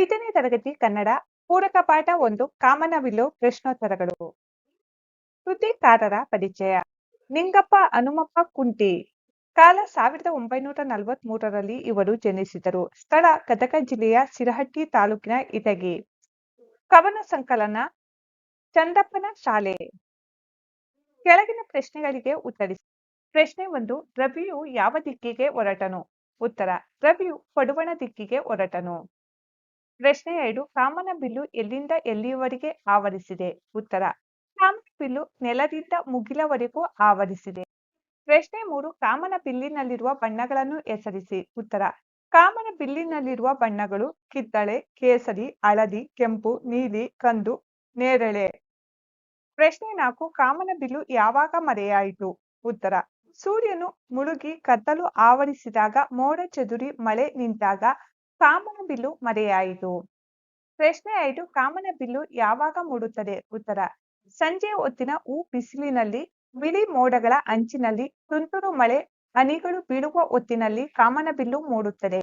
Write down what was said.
ಐದನೇ ತರಗತಿ ಕನ್ನಡ ಪೂರಕ ಪಾಠ ಒಂದು ಕಾಮನಬಿಲ್ಲು ಪ್ರಶ್ನೋತ್ತರಗಳು. ಕೃತಿಕಾರರ ಪರಿಚಯ. ನಿಂಗಪ್ಪ, ಹನುಮಪ್ಪ, ಕುಂಟಿ. ಕಾಲ ಸಾವಿರದ ಒಂಬೈನೂರ ನಲವತ್ತ್ ಮೂರರಲ್ಲಿ ಇವರು ಜನಿಸಿದರು. ಸ್ಥಳ ಗದಗ ಜಿಲ್ಲೆಯ ಸಿರಹಟ್ಟಿ ತಾಲೂಕಿನ ಇಟಗಿ. ಕವನ ಸಂಕಲನ, ಚಂದಪ್ಪನ ಶಾಲೆ. ಕೆಳಗಿನ ಪ್ರಶ್ನೆಗಳಿಗೆ ಉತ್ತರಿಸಿ. ಪ್ರಶ್ನೆ ಒಂದು, ರವಿಯು ಯಾವ ದಿಕ್ಕಿಗೆ ಹೊರಟನು? ಉತ್ತರ, ರವಿಯು ಪಡುವಣ ದಿಕ್ಕಿಗೆ ಹೊರಟನು. ಪ್ರಶ್ನೆ ಎರಡು, ಕಾಮನ ಬಿಲ್ಲು ಎಲ್ಲಿಂದ ಎಲ್ಲಿಯವರೆಗೆ ಆವರಿಸಿದೆ? ಉತ್ತರ, ಕಾಮನ ಬಿಲ್ಲು ನೆಲದಿಂದ ಮುಗಿಲವರೆಗೂ ಆವರಿಸಿದೆ. ಪ್ರಶ್ನೆ ಮೂರು, ಕಾಮನ ಬಿಲ್ಲಿನಲ್ಲಿರುವ ಬಣ್ಣಗಳನ್ನು ಹೆಸರಿಸಿ. ಉತ್ತರ, ಕಾಮನ ಬಿಲ್ಲಿನಲ್ಲಿರುವ ಬಣ್ಣಗಳು ಕಿತ್ತಳೆ, ಕೇಸರಿ, ಹಳದಿ, ಕೆಂಪು, ನೀಲಿ, ಕಂದು, ನೇರಳೆ. ಪ್ರಶ್ನೆ ನಾಲ್ಕು, ಕಾಮನ ಬಿಲ್ಲು ಯಾವಾಗ ಮರೆಯಾಯಿತು? ಉತ್ತರ, ಸೂರ್ಯನು ಮುಳುಗಿ ಕತ್ತಲು ಆವರಿಸಿದಾಗ ಮೋಡ ಚದುರಿ ಮಳೆ ನಿಂತಾಗ ಕಾಮನ ಬಿಲ್ಲು ಮರೆಯಾಯಿತು. ಪ್ರಶ್ನೆ ಐದು, ಕಾಮನ ಬಿಲ್ಲು ಯಾವಾಗ ಮೂಡುತ್ತದೆ? ಉತ್ತರ, ಸಂಜೆ ಹೊತ್ತಿನ ಹೂ ಬಿಸಿಲಿನಲ್ಲಿ, ಬಿಳಿ ಮೋಡಗಳ ಅಂಚಿನಲ್ಲಿ, ತುಂತುರು ಮಳೆ, ಹನಿಗಳು ಬೀಳುವ ಹೊತ್ತಿನಲ್ಲಿ ಕಾಮನ ಬಿಲ್ಲು ಮೂಡುತ್ತದೆ.